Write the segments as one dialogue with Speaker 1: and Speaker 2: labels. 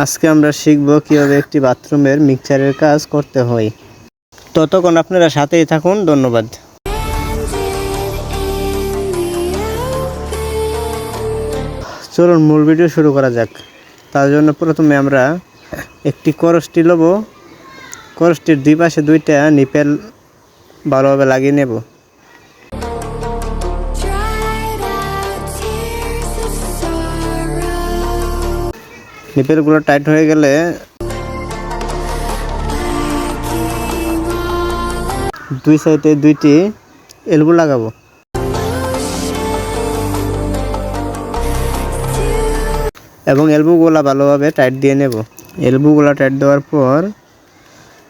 Speaker 1: আজকে আমরা শিখব কীভাবে একটি বাথরুমের মিক্সচারের কাজ করতে হয়। ততক্ষণ আপনারা সাথেই থাকুন, ধন্যবাদ। চলুন, মূল ভিডিও শুরু করা যাক। তার জন্য প্রথমে আমরা একটি করসটি নেব করসটির দুই পাশে দুইটা নিপেল ভালোভাবে লাগিয়ে নেব। নিপেলগুলো টাইট হয়ে গেলে দুই সাইডে দুইটি এলবো লাগাবো। এবং এলবোগুলো ভালোভাবে টাইট দিয়ে নেব। এলবোগুলো টাইট দেওয়ার পর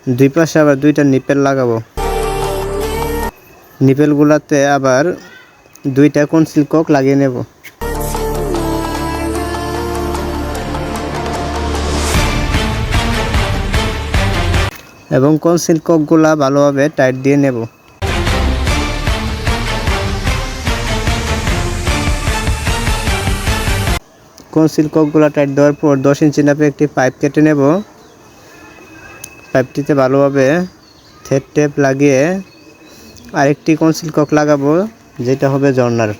Speaker 1: দুই পাশে আবার দুইটা নিপেল লাগাবো। নিপেলগুলোতে আবার দুইটা কনসিল কক লাগিয়ে নেব। এবং কনসিল ককগুলা ভালোভাবে টাইট দিয়ে নেব। কনসিল ককগুলা টাইট দেওয়ার পর দশ ইঞ্চি নাপে একটি পাইপ কেটে নেব। পাইপটিতে ভালোভাবে থেট টেপ লাগিয়ে আরেকটি কনসিল কক লাগাবো, যেটা হবে জর্নার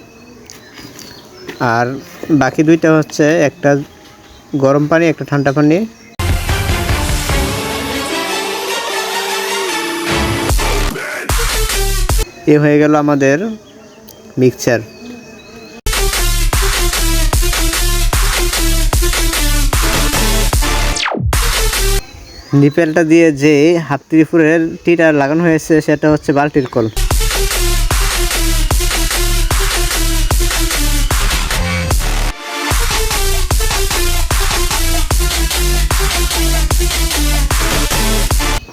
Speaker 1: আর বাকি দুইটা হচ্ছে একটা গরম পানি, একটা ঠান্ডা পানি। এ হয়ে গেল আমাদের মিক্সচার নিপেলটা দিয়ে যে হাফ ত্রিপুরের টিটা লাগানো হয়েছে, সেটা হচ্ছে বাল্টির কল।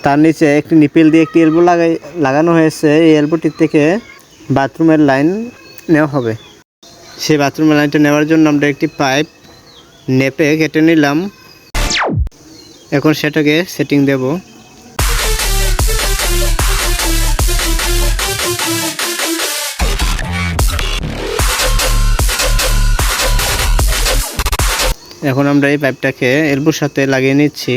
Speaker 1: তার নিচে একটি নিপিল দিয়ে একটি এলবো লাগাই লাগানো হয়েছে। এই এলবোটির থেকে বাথরুমের লাইন নেওয়া হবে। সেই বাথরুমের লাইনটা নেওয়ার জন্য আমরা একটি পাইপ নেপে কেটে নিলাম। এখন সেটাকে সেটিং দেব। এখন আমরা এই পাইপটাকে এলবোর সাথে লাগিয়ে নিচ্ছি।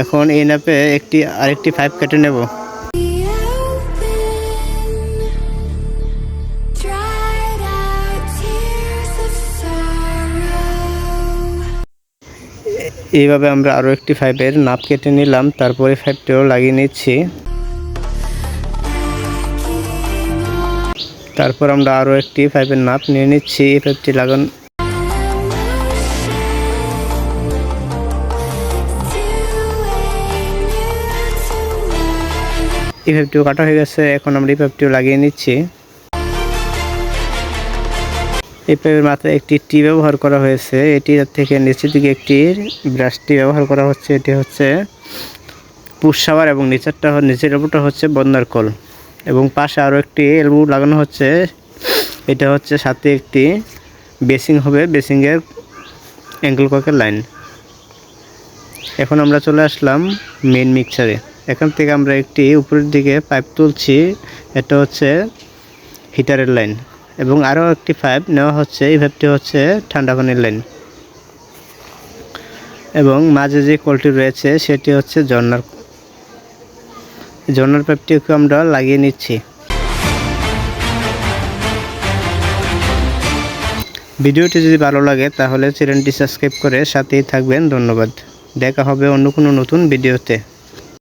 Speaker 1: এখন এই নাপে একটি, আরেকটি ফাইভ কেটে নেব. এইভাবে আমরা আরও একটি ফাইভের নাপ কেটে নিলাম, তারপরে পাইপটিও লাগিয়ে নিচ্ছি তারপর আমরা আরও একটি ফাইভের নাপ নিয়ে নিচ্ছি এই ফাইভটি লাগান পাইপটিও কাটা হয়ে গেছে, এখন আমরা পাইপটিও লাগিয়ে নিচ্ছি। এই পাইপের মাথায় একটি টি ব্যবহার করা হয়েছে। এটি থেকে নিচের দিকে একটি ব্রাশটি ব্যবহার করা হচ্ছে। এটি হচ্ছে শাওয়ার এবং নিচেরটা নিচের এলবোটা হচ্ছে বন্যার কল। এবং পাশে আরও একটি এলবো লাগানো হচ্ছে। এটা হচ্ছে সাথে একটি বেসিং হবে, বেসিংয়ের অ্যাঙ্গেল ককের লাইন। এখন আমরা চলে আসলাম মেন মিক্সারে এখান থেকে আমরা একটি উপরের দিকে পাইপ তুলছি। এটা হচ্ছে হিটারের লাইন এবং আরও একটি পাইপ নেওয়া হচ্ছে। এই পাইপটি হচ্ছে ঠান্ডা পানির লাইন এবং মাঝে যে কলটি রয়েছে, সেটি হচ্ছে ঝর্নার ঝর্নার পাইপটিকে আমরা লাগিয়ে নিচ্ছি। ভিডিওটি যদি ভালো লাগে, তাহলে চ্যানেলটি সাবস্ক্রাইব করে সাথেই থাকবেন। ধন্যবাদ। দেখা হবে অন্য কোনো নতুন ভিডিওতে।